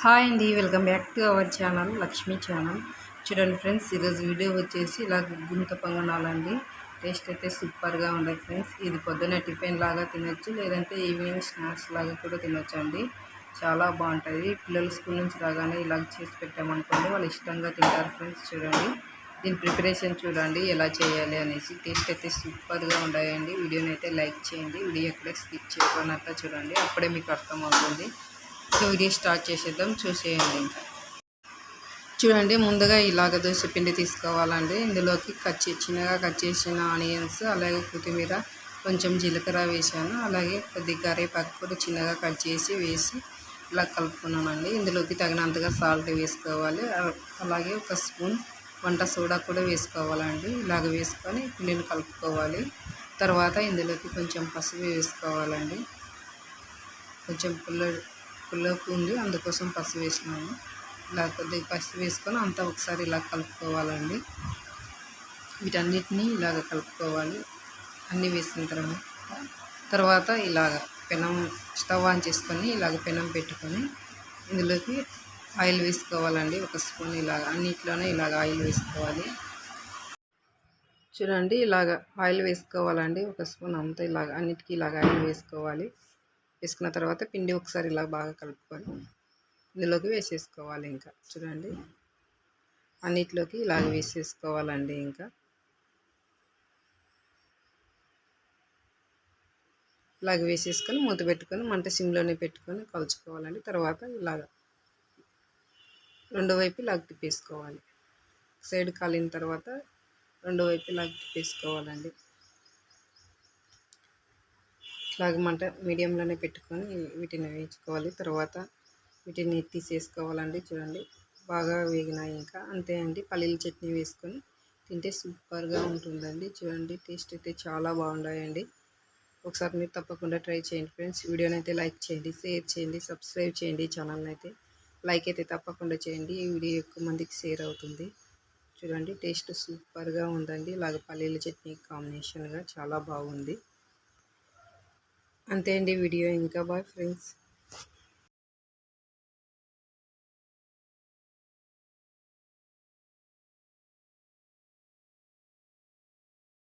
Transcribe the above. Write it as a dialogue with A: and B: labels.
A: Hi అండి welcome back to our channel Lakshmi channel. చూడండి friends ఈరోజు వీడియో వచ్చేసి ఇలా గుంత పొంగనాలండి. టేస్ట్ అయితే సూపర్గా ఉండదు ఫ్రెండ్స్. ఇది పొద్దున్న టిఫిన్ లాగా తినొచ్చు లేదంటే ఈవినింగ్ స్నాక్స్ లాగా కూడా తినొచ్చండి. చాలా బాగుంటుంది. పిల్లలు స్కూల్ నుంచి రాగానే ఇలా చేసి పెట్టామనుకోండి వాళ్ళు ఇష్టంగా తింటారు ఫ్రెండ్స్ చూడండి. దీని ప్రిపరేషన్ చూడండి ఎలా చేయాలి అనేసి. టేస్ట్ అయితే సూపర్గా ఉండాయండి. వీడియోని అయితే లైక్ చేయండి. వీడియో ఎక్కడ స్కిప్ చేయకుండా చూడండి. అప్పుడే మీకు అర్థమవుతుంది. సో ఇది స్టార్ట్ చేసేద్దాం చూసేయండి. ఇంకా చూడండి ముందుగా ఇలాగ దోశ పిండి తీసుకోవాలండి. ఇందులోకి కట్ చే చిన్నగా కట్ చేసిన ఆనియన్స్ అలాగే కొత్తిమీర కొంచెం జీలకర్ర వేసాను అలాగే కొద్దిగా కరివేపాకు కూడా చిన్నగా కట్ చేసి వేసి ఇలా కలుపుకున్నానండి. ఇందులోకి తగినంతగా సాల్ట్ వేసుకోవాలి. అలాగే ఒక స్పూన్ వంట సోడా కూడా వేసుకోవాలండి. ఇలాగ వేసుకొని పిండిని కలుపుకోవాలి. తర్వాత ఇందులోకి కొంచెం పసుపు వేసుకోవాలండి. కొంచెం పుల్ల పుల్లపు ఉంది అందుకోసం పసుపు వేసినాము. ఇలా కొద్దిగా పసుపు వేసుకొని అంతా ఒకసారి ఇలా కలుపుకోవాలండి. వీటన్నిటిని ఇలాగ కలుపుకోవాలి. అన్నీ వేసిన తర్వాత తర్వాత ఇలాగ పెనం స్టవ్ ఆన్ చేసుకొని ఇలాగ పెనం పెట్టుకొని ఇందులోకి ఆయిల్ వేసుకోవాలండి. ఒక స్పూన్ ఇలాగ అన్నిట్లోనే ఇలాగ ఆయిల్ వేసుకోవాలి. చూడండి ఇలాగ ఆయిల్ వేసుకోవాలండి. ఒక స్పూన్ అంతా ఇలాగ అన్నిటికీ ఇలాగ ఆయిల్ వేసుకోవాలి. వేసుకున్న తర్వాత పిండి ఒకసారి ఇలా బాగా కలుపుకొని ఇందులోకి వేసేసుకోవాలి ఇంకా. చూడండి. అన్నిట్లోకి ఇలాగ వేసేసుకోవాలండి ఇంకా. ఇలాగ వేసేసుకొని మూత పెట్టుకొని మంట సిమ్లోనే పెట్టుకొని కలుచుకోవాలండి. తర్వాత ఇలాగ రెండో వైపు ఇలాగ తిప్పేసుకోవాలి. సైడ్ కాలిన తర్వాత రెండో వైపు ఇలాగ తిప్పేసుకోవాలండి. ఇట్లాగ మంట మీడియంలోనే పెట్టుకొని వీటిని వేయించుకోవాలి. తర్వాత వీటిని తీసేసుకోవాలండి. చూడండి బాగా వేగినాయి ఇంకా. అంతే అండి పల్లీల చట్నీ వేసుకొని తింటే సూపర్గా ఉంటుందండి. చూడండి టేస్ట్ అయితే చాలా బాగున్నాయండి ఒకసారి మీరు తప్పకుండా ట్రై చేయండి ఫ్రెండ్స్. వీడియోని అయితే లైక్ చేయండి షేర్ చేయండి సబ్స్క్రైబ్ చేయండి ఛానల్ని అయితే లైక్ అయితే తప్పకుండా చేయండి. ఈ వీడియో ఎక్కువ మందికి షేర్ అవుతుంది. చూడండి టేస్ట్ సూపర్గా ఉందండి. ఇలాగ పల్లీల చట్నీ కాంబినేషన్గా చాలా బాగుంది. అంతే అండి వీడియో ఇంకా బాయ్ ఫ్రెండ్స్.